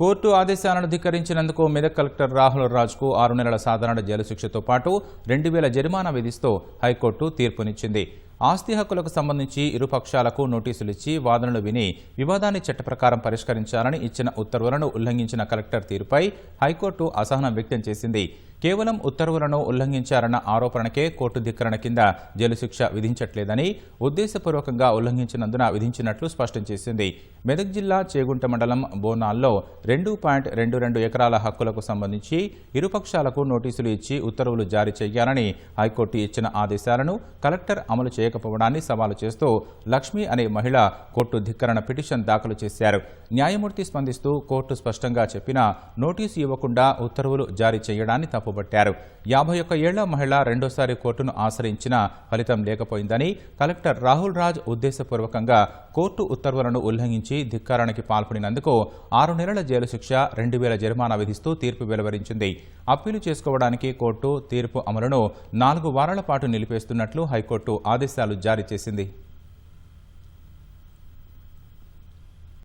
Court ఆదేశాలను ధిక్కరించినందుకు Medak collector Rahul రాజ్కు ఆరు నెలల సాధారణ జైలు శిక్షతో పాటు రెండు వేల జరిమానా విధిస్తూ హైకోర్టు తీర్పునిచ్చింది. ఆస్తి హక్కులకు సంబంధించి ఇరు పక్షాలకు నోటీసులు ఇచ్చి వాదనలు విని వివాదాన్ని చట్ట ప్రకారం పరిష్కరించాలని ఇచ్చిన ఉత్తర్వులను ఉల్లంఘించిన కలెక్టర్ తీరుపై హైకోర్టు అసహనం వ్యక్తం చేసింది. కేవలం ఉత్తర్వులను ఉల్లంఘించారన్న ఆరోపణకే కోర్టు ధిక్కరణ కింద జైలు శిక్ష విధించట్లేదని ఉద్దేశపూర్వకంగా ఉల్లంఘించినందున విధించినట్లు స్పష్టం చేసింది. మెదక్ జిల్లా చేగుంట మండలం బోనాల్లో రెండు పాయింట్ రెండు రెండు ఎకరాల హక్కులకు సంబంధించి ఇరుపక్షాలకు నోటీసులు ఇచ్చి ఉత్తర్వులు జారీ చేయాలని హైకోర్టు ఇచ్చిన ఆదేశాలను కలెక్టర్ అమలు చేయకపోవడాన్ని సవాలు చేస్తూ లక్ష్మి అనే మహిళ కోర్టు ధిక్కరణ పిటిషన్ దాఖలు చేశారు. న్యాయమూర్తి స్పందిస్తూ కోర్టు స్పష్టంగా చెప్పినా నోటీసు ఇవ్వకుండా ఉత్తర్వులు జారీ చేయడాన్ని తప్పుపట్టారు యాభై ఒక్క ఏళ్ళ మహిళ రెండోసారి కోర్టును ఆశ్రయించినా ఫలితం లేకపోయిందని కలెక్టర్ రాహుల్ రాజ్ ఉద్దేశపూర్వకంగా కోర్టు ఉత్తర్వులను ఉల్లంఘించి ధిక్కారానికి పాల్పడినందుకు ఆరు నెలల జైలు శిక్ష రెండు వేల జరిమానా విధిస్తూ తీర్పు వెలువరించింది. అప్పీలు చేసుకోవడానికి కోర్టు తీర్పు అమలును నాలుగు వారాల పాటు నిలిపేస్తున్నట్లు హైకోర్టు ఆదేశాలు జారీ చేసింది.